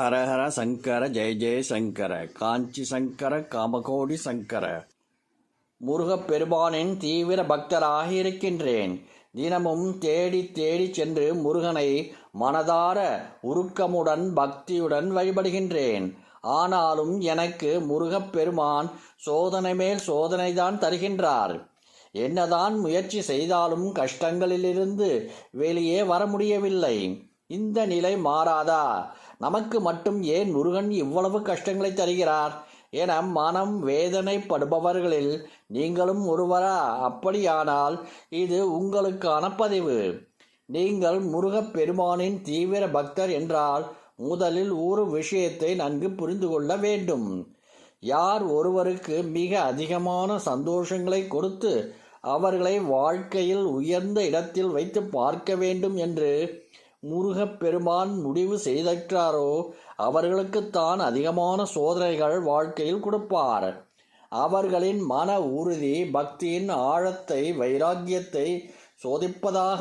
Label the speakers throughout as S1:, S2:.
S1: ஹரஹர சங்கர ஜெய ஜெய சங்கர காஞ்சி சங்கர காமகோடி சங்கர. முருகப்பெருமானின் தீவிர பக்தராக இருக்கின்றேன். தினமும் தேடி தேடி சென்று முருகனை மனதார உருக்கமுடன் பக்தியுடன் வழிபடுகின்றேன். ஆனாலும் எனக்கு முருகப்பெருமான் சோதனை மேல் சோதனைதான் தருகின்றார். என்னதான் முயற்சி செய்தாலும் கஷ்டங்களிலிருந்து வெளியே வர முடியவில்லை. இந்த நிலை மாறாதா? நமக்கு மட்டும் ஏன் முருகன் இவ்வளவு கஷ்டங்களை தருகிறார்? என மனம் வேதனைப்படுபவர்களில் நீங்களும் ஒருவரா? அப்படியானால் இது உங்களுக்கான பதிவு. நீங்கள் முருகப்பெருமானின் தீவிர பக்தர் என்றால் முதலில் ஒரு விஷயத்தை நன்கு புரிந்து கொள்ள வேண்டும். யார் ஒருவருக்கு மிக அதிகமான சந்தோஷங்களை கொடுத்து அவர்களை வாழ்க்கையில் உயர்ந்த இடத்தில் வைத்து பார்க்க வேண்டும் என்று முருகப்பெருமான் முடிவு செய்தற்றாரோ அவர்களுக்குத்தான் அதிகமான சோதனைகள் வாழ்க்கையில் கொடுப்பார். அவர்களின் மன உறுதி பக்தியின் ஆழத்தை வைராக்கியத்தை சோதிப்பதாக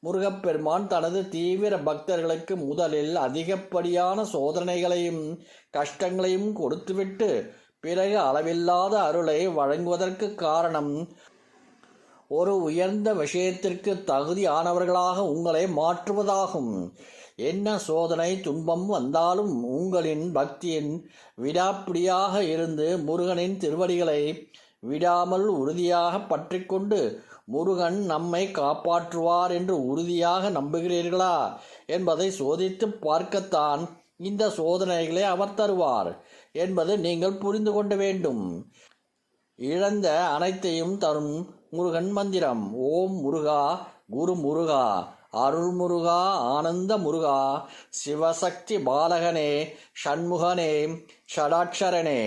S1: முருகப்பெருமான் தனது தீவிர பக்தர்களுக்கு முதலில் அதிகப்படியான சோதனைகளையும் கஷ்டங்களையும் கொடுத்துவிட்டு பிறகு அளவில்லாத அருளை வழங்குவதற்கு காரணம் ஒரு உயர்ந்த விஷயத்திற்கு தகுதியானவர்களாக உங்களை மாற்றுவதாகும். என்ன சோதனை துன்பம் வந்தாலும் உங்களின் பக்தியின் விடாப்பிடியாக இருந்து முருகனின் திருவடிகளை விடாமல் உறுதியாக பற்றிக்கொண்டு முருகன் நம்மை காப்பாற்றுவார் என்று உறுதியாக நம்புகிறீர்களா என்பதை சோதித்து பார்க்கத்தான் இந்த சோதனைகளை அவர் தருவார் என்பது நீங்கள் புரிந்து கொள்ள வேண்டும். இழந்த அனைத்தையும் தரும் முருகன் மந்திரம். ஓம் முருகா குரு முருகா அருள் முருகா ஆனந்த முருகா சிவசக்தி பாலகனே ஷண்முகனே ஷடாட்சரனே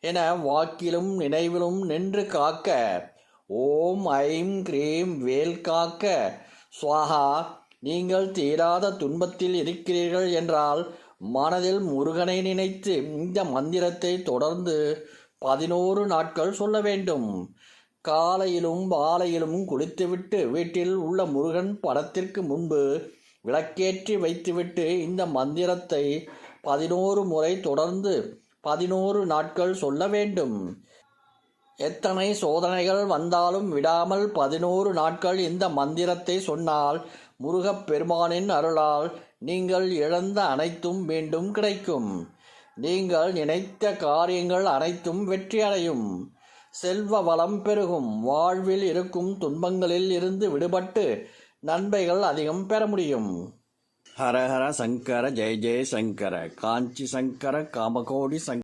S1: என வாக்கிலும் நினைவிலும் நின்று காக்க ஓம் ஐம் கிரீம் வேல் காக்க சுவாகா நீங்கள் தீராத துன்பத்தில் இருக்கிறீர்கள் என்றால் மனதில் முருகனை நினைத்து இந்த மந்திரத்தை தொடர்ந்து பதினோரு நாட்கள் சொல்ல வேண்டும். காலையிலும் மாலையிலும் குளித்துவிட்டு வீட்டில் உள்ள முருகன் படத்திற்கு முன்பு விளக்கேற்றி வைத்துவிட்டு இந்த மந்திரத்தை பதினோரு முறை தொடர்ந்து பதினோரு நாட்கள் சொல்ல வேண்டும். எத்தனை சோதனைகள் வந்தாலும் விடாமல் பதினோரு நாட்கள் இந்த மந்திரத்தை சொன்னால் முருகப் பெருமானின் அருளால் நீங்கள் இழந்த அனைத்தும் மீண்டும் கிடைக்கும். நீங்கள் நினைத்த காரியங்கள் அனைத்தும் வெற்றியடையும். செல்வ வளம் பெருகும். வாழ்வில் இருக்கும் துன்பங்களில் இருந்து விடுபட்டு நன்மைகள் அதிகம் பெற முடியும். ஹரஹர சங்கர ஜெய ஜெய சங்கர. காஞ்சி சங்கர காமகோடி சங்கர.